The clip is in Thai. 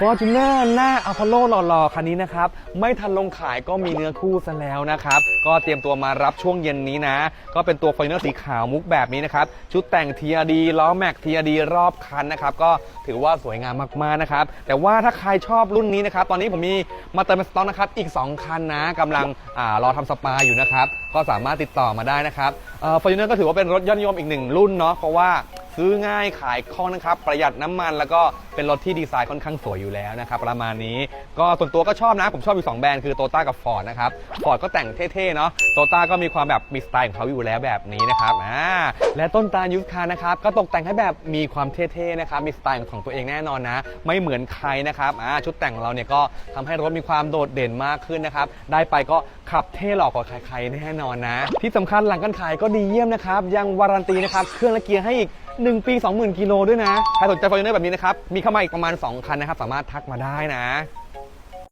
ฟอร์จูเนอร์หน้าอพอลโลหล่อๆ คันนี้นะครับ ไม่ทันลงขายก็มีเนื้อคู่ซะแล้วนะครับ ก็เตรียมตัวมารับช่วงเย็นนี้นะ ก็เป็นตัวฟอร์จูเนอร์สีขาวมุกแบบนี้นะครับ ชุดแต่ง TRD ล้อแม็ก TRD รอบคันนะครับ ก็ถือว่าสวยงามมากๆนะครับ แต่ว่าถ้าใครชอบรุ่นนี้นะครับ ตอนนี้ผมมีมาเติมเป็นสต็อกนะครับ อีก 2 คันนะกำลังอารอทำสปาอยู่นะครับ ก็สามารถติดต่อมาได้นะครับฟอร์จูเนอร์ก็ถือว่าเป็นรถยอดนิยมอีกหนึ่งรุ่นเนาะเพราะว่า ซื้อง่ายขายคล่องนะครับ ประหยัดน้ำมันแล้วก็เป็นรถที่ดีไซน์ค่อนข้างสวยอยู่แล้วนะครับ ประมาณนี้ก็ส่วนตัวก็ชอบนะ ผมชอบอยู่ 2 แบรนด์คือโตต้ากับฟอร์ดนะครับฟอร์ดก็แต่งเท่ๆเนาะโตต้าก็มีความแบบมีสไตล์ของเขาอยู่แล้วแบบนี้นะครับอ่าและต้นตาลยุทธคานะครับก็ตกแต่งให้แบบมีความเท่ๆนะครับมีสไตล์ของตัวเองแน่นอนนะ ไม่เหมือนใครนะครับอ่าชุดแต่งของเราเนี่ยก็ทำให้รถมีความโดดเด่นมากขึ้นนะครับได้ไปก็ขับเท่หล่อกว่าใครๆแน่นอนนะ ที่สำคัญหลังการขายก็ดีเยี่ยมนะครับยังวารันตีนะครับเครื่องและเกียร์ให้อีก1 ปี 20,000 กิโลด้วยนะ ใครสนใจฟอร์จูเนอร์แบบนี้นะครับ มีเข้ามาอีกประมาณ 2 คันนะครับ สามารถทักมาได้นะ